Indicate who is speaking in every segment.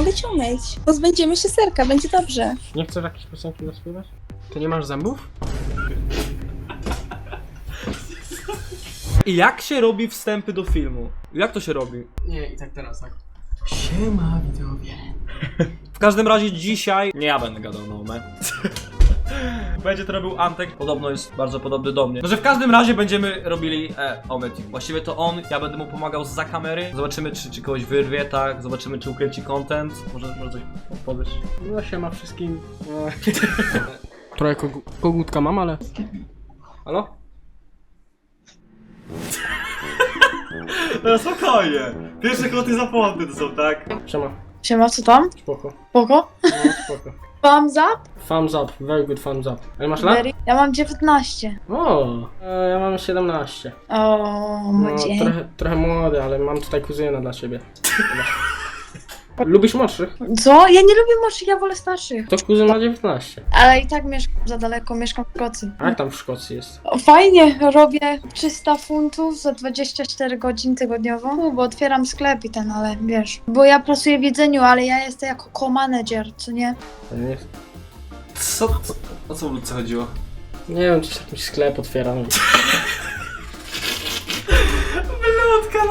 Speaker 1: Mogę cię umyć. Pozbędziemy się serka, będzie dobrze.
Speaker 2: Nie chcesz jakiejś piosenki zaśpiewać? Ty nie masz zębów?
Speaker 3: I jak się robi wstępy do filmu? Jak to się robi?
Speaker 2: Nie, i tak teraz tak. Siema widzowie.
Speaker 3: W każdym razie dzisiaj nie ja będę gadał na omę. Będzie to robił Antek, podobno jest bardzo podobny do mnie. No, że w każdym razie będziemy robili e, Omet. Właściwie to on, ja będę mu pomagał za kamery. Zobaczymy, czy, czy kogoś wyrwie, tak? Zobaczymy, czy ukręci content. Może, może coś powiesz?
Speaker 2: No siema wszystkim. Trochę kogu kogutka mam, ale...
Speaker 3: Halo? No spokojnie. Pierwsze koty zapłodne to są, tak?
Speaker 2: Siema,
Speaker 1: Siema, co tam?
Speaker 2: spoko.
Speaker 1: Spoko.
Speaker 2: No, spoko.
Speaker 1: Thumbs up?
Speaker 2: Thumbs up, very good thumbs up. Ale masz lat?
Speaker 1: Very- Ja mam 19.
Speaker 2: O, e, ja mam 17.
Speaker 1: O,
Speaker 2: No,
Speaker 1: młodzie.
Speaker 2: trochę, trochę młody, ale mam tutaj kuzyna dla ciebie. Lubisz młodszych?
Speaker 1: Co? Ja nie lubię młodszych, ja wolę starszych.
Speaker 2: To kuzyn ma 19.
Speaker 1: Ale i tak mieszkam za daleko, mieszkam w Szkocji.
Speaker 2: A jak tam w Szkocji jest?
Speaker 1: O, Fajnie, robię 300 funtów za 24 godzin tygodniowo, bo otwieram sklep i ten, ale wiesz, bo ja pracuję w jedzeniu, ale ja jestem jako co-manager, co nie?
Speaker 2: Nie.
Speaker 3: Co, co, o co w Ludce chodziło?
Speaker 2: Nie wiem, czy jakiś sklep otwieram.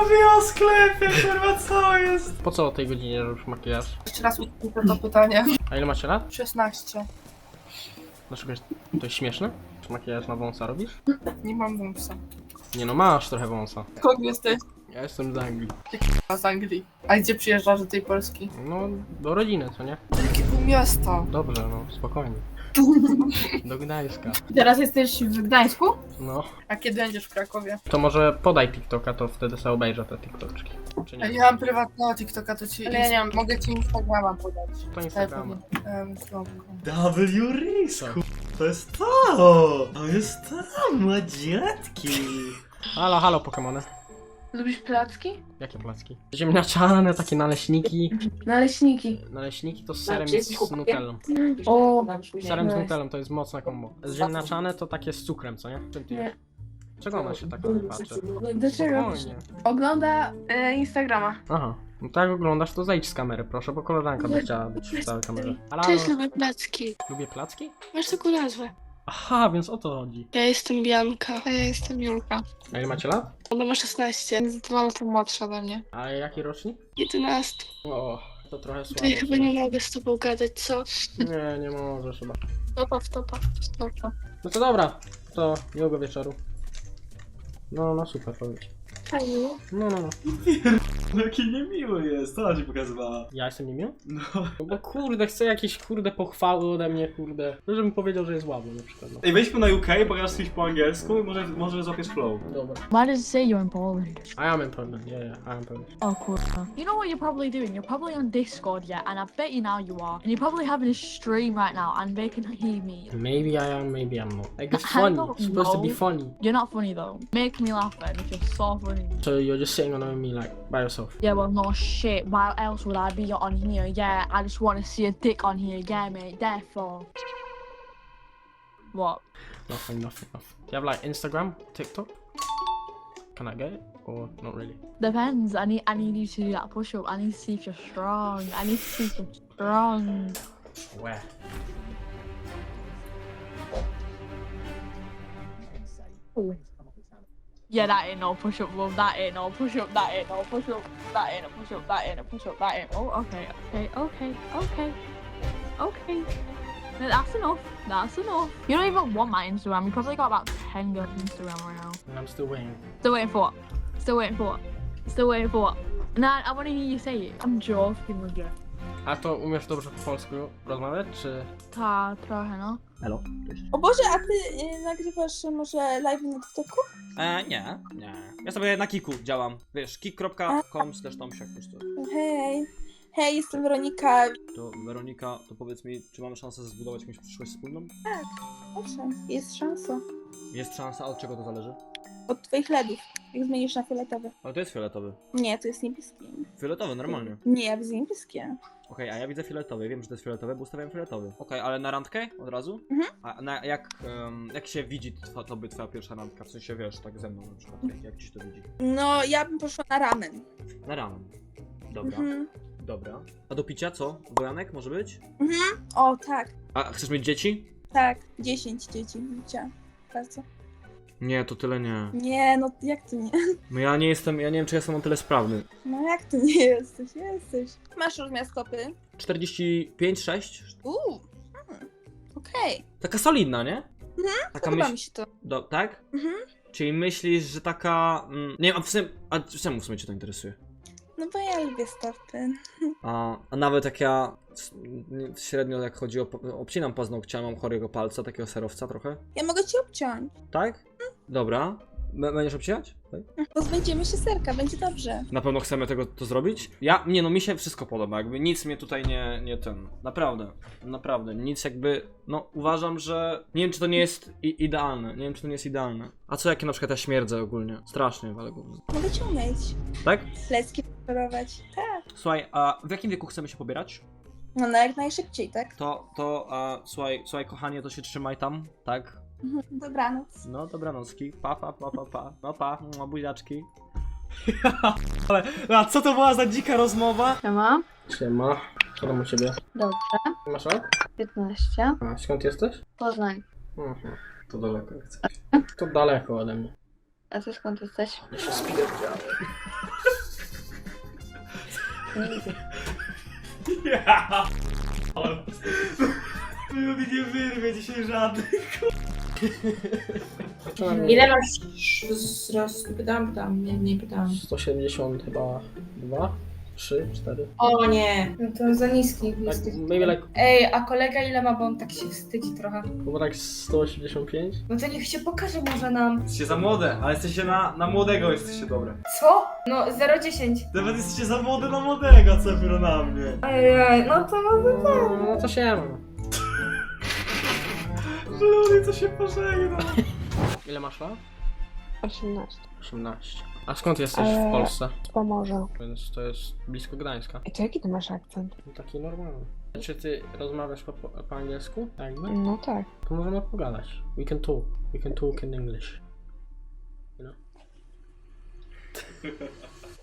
Speaker 3: Nawijała w sklepie, kurwa, co jest?
Speaker 2: Po co o tej godzinie robisz makijaż?
Speaker 4: Jeszcze raz powtórzę to pytanie.
Speaker 2: A ile macie lat?
Speaker 4: 16.
Speaker 2: Dlaczego jest... to jest śmieszne? Czy makijaż na wąsa robisz?
Speaker 4: Nie mam wąsa.
Speaker 2: Nie no, masz trochę wąsa.
Speaker 4: Skąd jesteś?
Speaker 2: Ja jestem z Anglii.
Speaker 4: A z Anglii. A gdzie przyjeżdżasz do tej Polski?
Speaker 2: No, do rodziny, co nie?
Speaker 4: Jakie pół miasta.
Speaker 2: Dobrze, no, spokojnie. Do Gdańska.
Speaker 5: Teraz jesteś w Gdańsku?
Speaker 2: No.
Speaker 4: A kiedy będziesz w Krakowie?
Speaker 2: To może podaj TikToka, to wtedy sobie obejrzę te TikToczki. Czy
Speaker 4: Ja
Speaker 2: nie?
Speaker 4: nie mam prywatnego TikToka, to ci
Speaker 5: Ale ja nie mam.
Speaker 4: mogę ci Instagrama podać.
Speaker 2: To Instagrama.
Speaker 4: Um, słabo.
Speaker 3: W Risku. To jest to! To jest to, młodziatki.
Speaker 2: Halo, halo Pokemony.
Speaker 5: Lubisz placki?
Speaker 2: Jakie placki? Ziemniaczane, takie naleśniki.
Speaker 5: Naleśniki.
Speaker 2: Naleśniki to z serem i z nutellą.
Speaker 5: O,
Speaker 2: Serem z nutellą to jest mocna kombo. Ziemniaczane to takie z cukrem, co nie? Czym ty
Speaker 5: Nie.
Speaker 2: jesz? Czego ona się tak patrzy?
Speaker 5: Dlaczego?
Speaker 2: Spokojnie.
Speaker 5: Ogląda e, Instagrama.
Speaker 2: Aha. No tak jak oglądasz, to zejdź z kamery, proszę, bo koleżanka by chciała być w całej kamerze. Halo,
Speaker 6: Cześć, lubię placki.
Speaker 2: Lubię placki?
Speaker 6: Masz taką nazwę.
Speaker 2: Aha, więc o to chodzi.
Speaker 6: Ja jestem Bianka, a ja jestem Julka.
Speaker 2: A ile macie lat?
Speaker 6: Ona ma 16, więc dwa lata młodsza ode mnie.
Speaker 2: A jaki rocznik?
Speaker 6: 11.
Speaker 2: O, to trochę
Speaker 6: To
Speaker 2: słabo.
Speaker 6: ja chyba nie mogę z tobą gadać, co?
Speaker 2: Nie, nie możesz chyba.
Speaker 6: Stopa, stopa, stopa.
Speaker 2: No to dobra, to miłego wieczoru. No, no super, powiedz.
Speaker 6: Fajnie.
Speaker 2: No, no, no.
Speaker 3: Jaki niemiły jest, to ona ci pokazywała.
Speaker 2: Ja jestem niemiły?
Speaker 3: No.
Speaker 2: No bo kurde, chcę jakieś kurde pochwały ode mnie, kurde. No, Żebym powiedział, że jest ładny na przykład. No.
Speaker 3: Ej, wejdźmy na UK, pokaż coś po angielsku i może, może złapiesz flow.
Speaker 2: Dobra.
Speaker 7: Why does it say you're in Poland?
Speaker 2: I am in Poland, yeah, yeah, I am Polish.
Speaker 7: Oh, cool. You know what you're probably doing? You're probably on Discord, yeah, and I bet you now you are. And you're probably having a stream right now, and they can hear me.
Speaker 2: Maybe I am, maybe I'm not. Like, it's
Speaker 7: I
Speaker 2: funny.
Speaker 7: don't
Speaker 2: It's supposed to be
Speaker 7: know.
Speaker 2: funny.
Speaker 7: You're not funny though. Make me laugh then if you're so funny.
Speaker 2: So you're just sitting on me like by yourself.
Speaker 7: Yeah, well, no shit. Why else would I be on here? Yeah, I just want to see a dick on here. Yeah, mate. Therefore. What?
Speaker 2: Nothing, nothing, nothing. Do you have like Instagram, TikTok? Can I get it? Or not really?
Speaker 7: Depends. I need I need you to do that push up. I need to see if you're strong. I need to see if you're strong.
Speaker 2: Where?
Speaker 7: Yeah, that ain't no push up, love. That ain't no push up. That ain't no push up. That ain't a push up. That ain't a push up. That ain't. Oh, okay, okay, okay, okay, okay. No, That's enough. That's enough. You don't even want my Instagram. You probably got about ten girls Instagram right now.
Speaker 2: And I'm still waiting.
Speaker 7: Still waiting for what? Still waiting for what? Still waiting for what? Nah, I want to hear you say it. I'm joking with you.
Speaker 2: A to umiesz dobrze po polsku rozmawiać, czy...
Speaker 7: Ta, trochę no.
Speaker 3: Hello, cześć.
Speaker 1: O Boże, a ty y, nagrywasz może live na TikToku?
Speaker 3: E, nie, nie. Ja sobie na Kiku działam. Wiesz, kik.com też tam się po prostu.
Speaker 1: Hej. Hej, jestem Weronika.
Speaker 3: To Weronika, to powiedz mi, czy mamy szansę zbudować jakąś przyszłość wspólną?
Speaker 1: Owszem, jest szansa.
Speaker 3: Jest szansa, od czego to zależy?
Speaker 1: Od twoich LEDów. Jak zmienisz na fioletowy.
Speaker 3: Ale to jest fioletowy.
Speaker 1: Nie, to jest niebieskie.
Speaker 3: Fioletowy, normalnie.
Speaker 1: Nie, ja widzę niebieskie.
Speaker 3: Okej, a ja widzę fioletowy, wiem, że to jest fioletowy, bo ustawiam fioletowy. Okej, ale na randkę od razu?
Speaker 1: Mhm.
Speaker 3: A na, jak, em, jak się widzi twa, tobie twoja pierwsza randka? W sensie, wiesz, tak ze mną na przykład, jak, jak ci się to widzi?
Speaker 1: No, ja bym poszła na ramen.
Speaker 3: Na ramen. Dobra.
Speaker 1: Mhm.
Speaker 3: Dobra. A do picia co? Bojanek może być?
Speaker 4: O, tak,
Speaker 3: A chcesz mieć dzieci?
Speaker 4: tak. 10 dzieci widziałam. Bardzo.
Speaker 3: Nie, to tyle nie.
Speaker 4: Nie, no jak ty nie?
Speaker 3: No ja nie jestem, ja nie wiem czy jestem na tyle sprawny.
Speaker 4: No jak ty nie jesteś? Jesteś. Masz rozmiar stopy?
Speaker 3: 45, 6?
Speaker 4: Uuu. Hmm. Okej.
Speaker 3: Taka solidna, nie? Taka
Speaker 4: Podoba
Speaker 3: myśl...
Speaker 4: mi się to.
Speaker 3: Do, tak?
Speaker 4: Mhm.
Speaker 3: Czyli myślisz, że taka... Mm, nie wiem, a w sumie... A czemu w sumie cię to interesuje?
Speaker 4: No bo ja lubię stopy.
Speaker 3: A, a nawet jak ja s- nie- średnio jak chodzi o... po- Obcinam paznokcia, mam chorego palca, takiego serowca trochę.
Speaker 4: Ja mogę cię obciąć.
Speaker 3: Tak? Dobra. B- Będziesz obcinać? Tak?
Speaker 4: Pozbędziemy się serka, będzie dobrze.
Speaker 3: Na pewno chcemy tego to zrobić? Ja, nie no, mi się wszystko podoba, jakby nic mnie tutaj nie, nie ten, naprawdę, naprawdę, nic jakby, no uważam, że, nie wiem czy to nie jest i- idealne, nie wiem czy to nie jest idealne. A co jak na przykład ja śmierdzę ogólnie? Strasznie, ale gówno.
Speaker 4: Mogę cię umyć.
Speaker 3: Tak?
Speaker 4: Lecki preparować. Tak.
Speaker 3: Słuchaj, a w jakim wieku chcemy się pobierać?
Speaker 4: No, no jak najszybciej, tak?
Speaker 3: To, to, a, słuchaj, słuchaj kochanie, to się trzymaj tam, tak?
Speaker 4: Mhm. Dobranoc.
Speaker 3: No, dobranocki, pa, pa, pa, pa, pa, no pa, mua, buziaczki. ale, a co to była za dzika rozmowa?
Speaker 2: Siema. Siema. Co tam u ciebie?
Speaker 1: Dobrze.
Speaker 2: Masz lat?
Speaker 1: 15.
Speaker 2: A skąd jesteś?
Speaker 1: Poznań.
Speaker 2: Mhm. To daleko chcesz. To daleko ode mnie.
Speaker 1: A ty skąd jesteś?
Speaker 2: Ja się spierdziałem.
Speaker 3: Ja. Minuty nie wyrwie dzisiaj żadnych.
Speaker 8: Ile masz wzrostu? Pytałam, pytałam, nie, nie pytałam.
Speaker 2: 170 chyba 2, 3, 4.
Speaker 8: O nie, no to za niski
Speaker 2: Tak,
Speaker 8: jesteś.
Speaker 2: maybe like,
Speaker 8: Ej, a kolega ile ma, bo on tak się wstydzi trochę.
Speaker 2: chyba like 185.
Speaker 8: No to niech się pokaże może nam.
Speaker 3: Jesteście za młode, ale jesteście na, na młodego jesteście dobre.
Speaker 8: Co? No 0,10.
Speaker 3: Nawet jesteście za młode na młodego, co dopiero na mnie.
Speaker 8: Ej, no to
Speaker 2: No, no to się ma.
Speaker 3: Żelony, co się pożegna.
Speaker 2: Ile masz lat?
Speaker 9: 18.
Speaker 2: 18. A skąd jesteś
Speaker 9: Ale-
Speaker 2: w Polsce?
Speaker 9: Z Pomorza.
Speaker 2: Więc to jest blisko Gdańska.
Speaker 9: I to jaki ty masz akcent?
Speaker 2: No taki normalny. Czy ty rozmawiasz po, po angielsku? Jakby?
Speaker 9: No tak.
Speaker 2: To możemy pogadać. We can talk. We can talk in English. You know?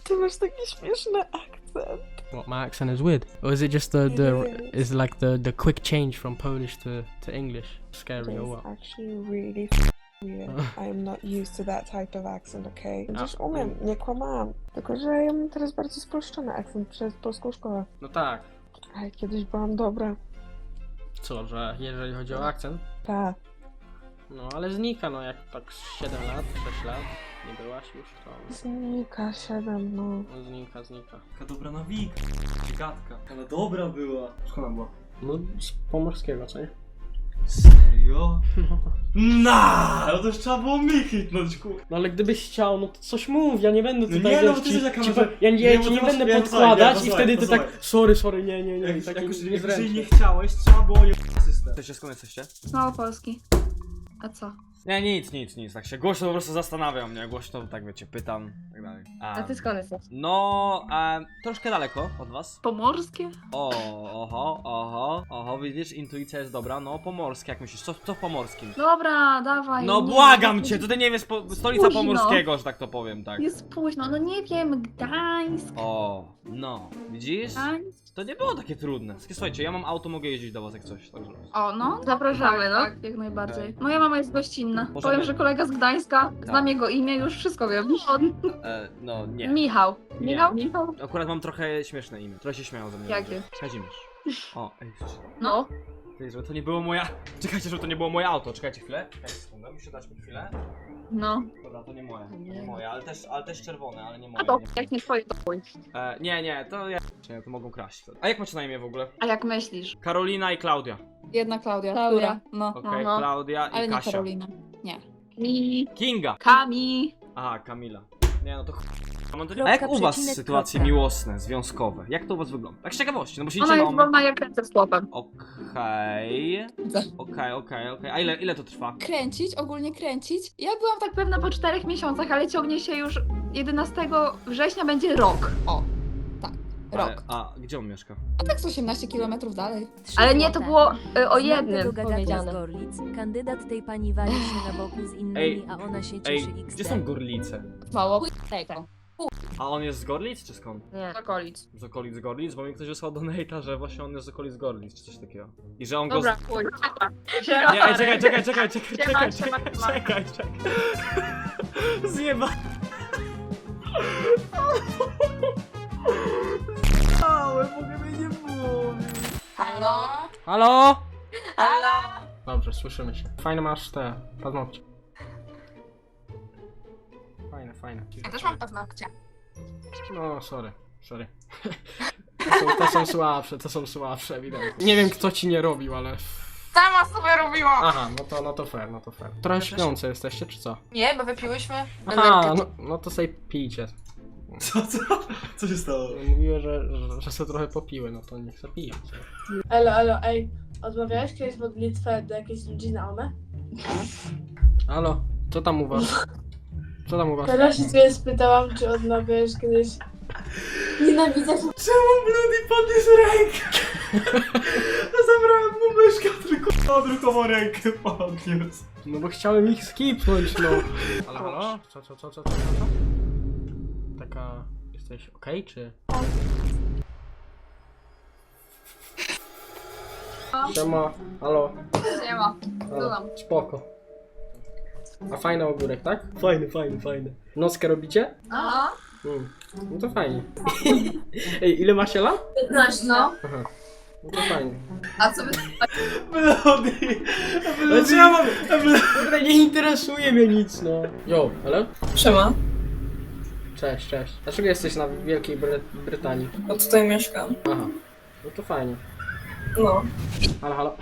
Speaker 9: Ty masz taki śmieszny akcent.
Speaker 10: What my accent is weird, or is it just the the
Speaker 9: It
Speaker 10: is like the the quick change from Polish to to English scary or
Speaker 9: It's
Speaker 10: what?
Speaker 9: actually really weird. I am not used to that type of accent, okay? Przecież umiem, nie kłamałam. Tylko, że ja mam teraz bardzo spolszczony akcent przez polską szkołę.
Speaker 2: No tak.
Speaker 9: Ale kiedyś byłam dobra.
Speaker 2: Co, że jeżeli chodzi o akcent?
Speaker 9: Ta.
Speaker 2: No ale znika, no jak tak z 7 lat, 6 lat nie byłaś już, to
Speaker 9: Znika 7, no.
Speaker 2: no, znika, znika.
Speaker 3: Taka dobra nawika, gadka. Ale dobra była. Skąd ona była?
Speaker 2: No z pomorskiego, co nie?
Speaker 3: Serio? Na, no to już trzeba było mi hitnąć, kur...
Speaker 2: No ale gdybyś chciał, no to coś mów, ja nie będę
Speaker 3: No
Speaker 2: tutaj
Speaker 3: nie, no bo ty
Speaker 2: ci,
Speaker 3: jesteś taka
Speaker 2: ci, ja,
Speaker 3: nie,
Speaker 2: ja ci nie będę
Speaker 3: nie,
Speaker 2: podkładać
Speaker 3: nie,
Speaker 2: i wtedy ty tak, sorry, sorry, nie, nie, nie,
Speaker 3: Jak,
Speaker 2: tak
Speaker 3: jak, już, jak już
Speaker 2: niezręcznie.
Speaker 3: jej nie chciałeś, trzeba było je system. Jesteście, skąd jesteście?
Speaker 5: No, Polski. A co?
Speaker 3: Nie, nic, nic, nic, tak się głośno po prostu zastanawiam, nie, głośno tak wiecie, pytam, tak dalej.
Speaker 5: A ty skąd jesteś?
Speaker 3: No, em, troszkę daleko od was.
Speaker 5: Pomorskie?
Speaker 3: O, oho, oho, oho, widzisz, intuicja jest dobra, no, pomorskie, jak myślisz, co, co w pomorskim?
Speaker 5: Dobra, dawaj.
Speaker 3: No
Speaker 5: nie,
Speaker 3: błagam cię, tutaj nie wiesz, po, stolica
Speaker 5: Późno.
Speaker 3: pomorskiego, że tak to powiem, tak.
Speaker 5: Jest późno, no nie wiem, Gdańsk.
Speaker 3: O, no, widzisz?
Speaker 5: Gdańsk.
Speaker 3: To nie było takie trudne. Słuchajcie, ja mam auto, mogę jeździć do was jak coś, także...
Speaker 5: O, no, zapraszamy, no. Tak, jak najbardziej. Moja mama jest gościnna.
Speaker 3: Możemy-
Speaker 5: Powiem, że kolega z Gdańska, znam
Speaker 3: Tak.
Speaker 5: jego imię, już wszystko wiem. On...
Speaker 3: E, no, nie.
Speaker 5: Michał.
Speaker 3: Nie.
Speaker 5: Michał? Michał?
Speaker 3: Akurat mam trochę śmieszne imię, trochę się śmiało ze mnie.
Speaker 5: Jakie?
Speaker 3: ludzie. Kazimierz. O, ej,
Speaker 5: No.
Speaker 3: Ty, żeby to nie było moja... Czekajcie, żeby to nie było moje auto, czekajcie chwilę. Czekajcie sekundę, muszę dać mi chwilę.
Speaker 5: No.
Speaker 3: Dobra, to nie moje, to nie moje, ale też, ale też czerwone, ale nie moje.
Speaker 5: A to,
Speaker 3: Nie,
Speaker 5: jak nie twoje, to chuj.
Speaker 3: e, nie, nie, to ja... Nie, to mogą kraść. A jak macie na imię w ogóle?
Speaker 5: A jak myślisz?
Speaker 3: Karolina i Klaudia.
Speaker 5: Jedna Klaudia.
Speaker 7: Klaudia.
Speaker 5: Która? No,
Speaker 3: Okej,
Speaker 5: no, no.
Speaker 3: Klaudia i
Speaker 5: Ale nie
Speaker 3: Kasia.
Speaker 5: Karolina. Nie. Mi.
Speaker 3: Kinga!
Speaker 5: Kami.
Speaker 3: Aha, Kamila. Nie, no to ch... A jak u was
Speaker 11: przecinek,
Speaker 3: sytuacje
Speaker 11: kropka.
Speaker 3: miłosne, związkowe? Jak to u was wygląda? Tak z ciekawości, no bo się
Speaker 5: Ona jest
Speaker 3: o...
Speaker 5: wolna jak ręce z chłopem.
Speaker 3: Okej... Okej, okej, okej. A ile, ile to trwa?
Speaker 5: Kręcić, ogólnie kręcić. Ja byłam tak pewna po czterech miesiącach, ale ciągnie się już 11 września będzie rok. O, tak, rok.
Speaker 3: a gdzie on mieszka?
Speaker 5: A tak z 18 km dalej.
Speaker 11: Trzy
Speaker 5: Ale nie, to było y, o jednym
Speaker 11: tego z
Speaker 5: powiedziane.
Speaker 11: Gorlic. Kandydat tej pani wali się na boku z innymi,
Speaker 3: Ej,
Speaker 11: a ona się
Speaker 3: Ej,
Speaker 11: cieszy XD.
Speaker 3: gdzie są gorlice?
Speaker 5: Mało.
Speaker 3: A on jest z Gorlic czy skąd?
Speaker 7: Nie. Z okolic.
Speaker 3: Z okolic Gorlic? Bo mi ktoś wysłał donate'a, że właśnie on jest z okolic Gorlic czy coś takiego. I że on go...
Speaker 7: Dobra,
Speaker 3: Z...
Speaker 7: chuj.
Speaker 3: Nie, ej, czekaj, czekaj, czekaj, czekaj,
Speaker 7: Siema,
Speaker 3: czekaj,
Speaker 7: siema,
Speaker 3: czekaj,
Speaker 7: siema.
Speaker 3: czekaj, czekaj. Zjeba. Ale mogę mnie nie mówić.
Speaker 7: Halo?
Speaker 2: Halo?
Speaker 7: Halo?
Speaker 2: Dobrze, słyszymy się. Fajne masz te paznokcie. Fajne, fajne.
Speaker 5: Ja też mam paznokcie.
Speaker 2: No, sorry, sorry. To są, to są słabsze, to są słabsze, ewidentnie. Nie wiem kto ci nie robił, ale...
Speaker 5: Sama sobie robiła!
Speaker 2: Aha, no to, no to fair, no to fair. Trochę śpiące jesteście, czy co?
Speaker 5: Nie, bo wypiłyśmy.
Speaker 2: Aha, no, no to sobie pijcie.
Speaker 3: Co, co? Co się stało?
Speaker 2: Mówiły, że, że, że sobie trochę popiły, no to niech sobie piją.
Speaker 6: Elo, elo, ej. Odmawiałeś kiedyś modlitwę do jakiejś ludzi na omę?
Speaker 2: Halo, co tam u was? Co tam u was?
Speaker 6: Teraz się ciebie spytałam, czy odmawiałeś kiedyś... Nienawidzę
Speaker 3: Czemu Bloody podniósł rękę? Zabrałem mu myszkę, tylko odruchową rękę podniósł.
Speaker 2: No bo chciałem ich skipnąć, no. Halo, halo? Co, co, co, co, co, co? Taka... Jesteś okej, czy... Siema, halo,
Speaker 5: Nie ma.
Speaker 2: halo, spoko. A fajny ogórek, tak? Fajny, fajny, fajny. Nockę robicie?
Speaker 5: Aha.
Speaker 2: Mm. No to fajnie. Ej, ile macie lat?
Speaker 5: 15. No.
Speaker 2: Aha. No to fajnie.
Speaker 5: A co.
Speaker 3: Bloody!
Speaker 2: Ale co ja mam? Kurde, nie interesuje mnie nic, no. Jo, halo?
Speaker 8: Siema,
Speaker 2: Cześć, cześć. Dlaczego jesteś na Wielkiej Bry Brytanii?
Speaker 8: no tutaj mieszkam.
Speaker 2: Aha. No to fajnie.
Speaker 8: No.
Speaker 2: Halo, halo.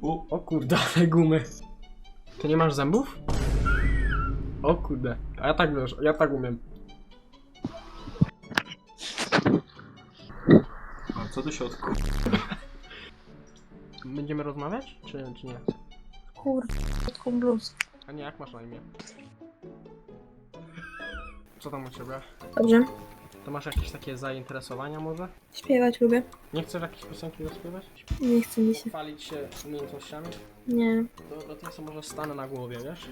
Speaker 2: U, o kurde, ale gumy. Ty nie masz zębów? O kurde. A ja tak wiesz, ja tak umiem.
Speaker 3: A co tu się odku...
Speaker 2: Będziemy rozmawiać? Czy, czy nie?
Speaker 6: Kurde, taką bluzkę.
Speaker 2: A nie, jak masz na imię? Co tam u ciebie?
Speaker 6: Dobrze.
Speaker 2: To masz jakieś takie zainteresowania może?
Speaker 6: Śpiewać lubię.
Speaker 2: Nie chcesz jakieś piosenki zaśpiewać?
Speaker 6: Nie chce mi się.
Speaker 2: Chwalić się umiejętnościami?
Speaker 6: Nie.
Speaker 2: To, to, to co może stanę na głowie, wiesz?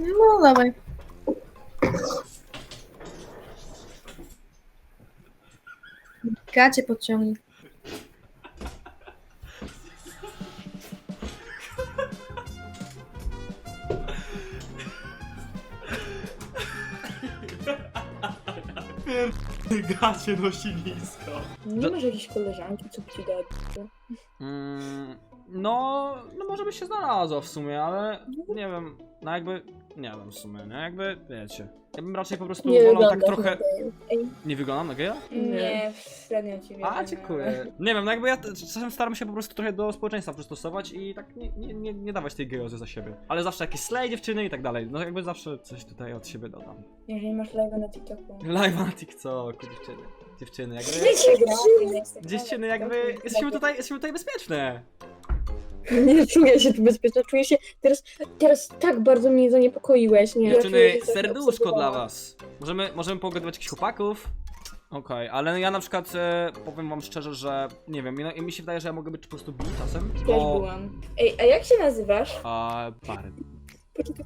Speaker 6: No dawaj. Gacie podciągnij.
Speaker 3: Gacie nosi nisko.
Speaker 6: Nie masz jakiejś koleżanki, co by ci dała
Speaker 3: Mm, no, no może by się znalazło w sumie, ale nie wiem, no jakby, nie wiem w sumie, nie? Jakby, wiecie. Ja bym raczej po prostu wolał tak trochę... Nie wyglądam na geja?
Speaker 6: Nie, średnio ci
Speaker 3: A, dziękuję. Nie wiem, no jakby ja t- czasem staram się po prostu trochę do społeczeństwa przystosować i tak nie, nie, nie, nie dawać tej gejozy za siebie. Ale zawsze jakieś slay dziewczyny i tak dalej. No jakby zawsze coś tutaj od siebie dodam.
Speaker 6: Jeżeli masz live na TikToku.
Speaker 3: Live na TikToku, dziewczyny. Dziewczyny, jakby... Dziewczyny, jakby... Jesteśmy tutaj, jesteśmy tutaj bezpieczne.
Speaker 6: Nie czuję się tu bezpieczna, czuję się... Teraz, teraz tak bardzo mnie zaniepokoiłeś, nie?
Speaker 3: Dziewczyny, serduszko dla was. Możemy, możemy pogadywać jakichś chłopaków? Okej, ale ja na przykład e, powiem wam szczerze, że nie wiem, mi, mi się wydaje, że ja mogę być po prostu bi czasem.
Speaker 6: Też byłam. Ej, a jak się nazywasz?
Speaker 3: A, Bar
Speaker 6: Poczekaj,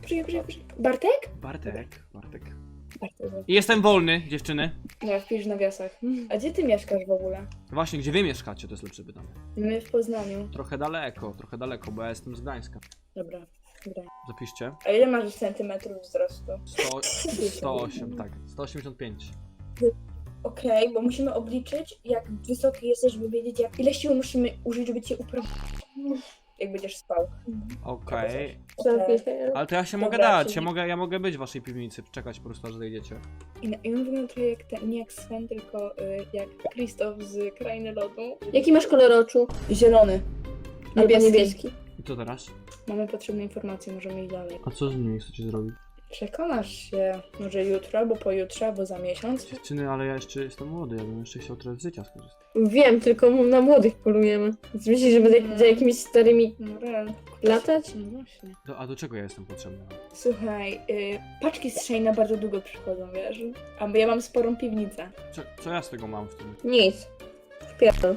Speaker 6: poczekaj, poczekaj, poczekaj. Bartek?
Speaker 3: Bartek, Bartek. Jestem wolny, dziewczyny.
Speaker 6: No, wpisz w nawiasach. A gdzie ty mieszkasz w ogóle?
Speaker 3: Właśnie, gdzie wy mieszkacie, to jest lepsze pytanie.
Speaker 6: My w Poznaniu.
Speaker 3: Trochę daleko, trochę daleko, bo ja jestem z Gdańska.
Speaker 6: Dobra, dobra.
Speaker 3: Zapiszcie.
Speaker 6: A ile masz centymetrów wzrostu?
Speaker 3: 100, 108, tak. 185.
Speaker 6: Okej, bo musimy obliczyć, jak wysoki jesteś, żeby wiedzieć, jak ile siły musimy użyć, żeby cię uprawić. Jak będziesz spał. Okej.
Speaker 3: Ale to ja się
Speaker 6: Dobra,
Speaker 3: mogę dać,
Speaker 6: czyli-
Speaker 3: ja mogę, ja mogę być w waszej piwnicy, czekać po prostu aż zejdziecie.
Speaker 6: I, na- I on wygląda trochę jak ten, nie jak Sven, tylko y, jak Krzysztof z Krainy Lodu. Jaki masz kolor oczu? Zielony. Albo niebieski.
Speaker 3: I co teraz?
Speaker 6: Mamy potrzebne informacje, możemy iść dalej.
Speaker 3: A co z nimi chcecie zrobić?
Speaker 6: Przekonasz się, może jutro, albo pojutrze, albo za miesiąc.
Speaker 3: Dziewczyny, ale ja jeszcze jestem młody, ja bym jeszcze chciał trochę z życia skorzystać.
Speaker 6: Wiem, tylko na młodych polujemy. Myślisz, że będę za jakimiś starymi no, latać? No właśnie.
Speaker 3: Do, a do czego ja jestem potrzebny?
Speaker 6: Słuchaj, y, paczki z Shayna bardzo długo przychodzą, wiesz? A ja mam sporą piwnicę.
Speaker 3: Co, co ja z tego mam w tym?
Speaker 6: Nic. Wpierdol.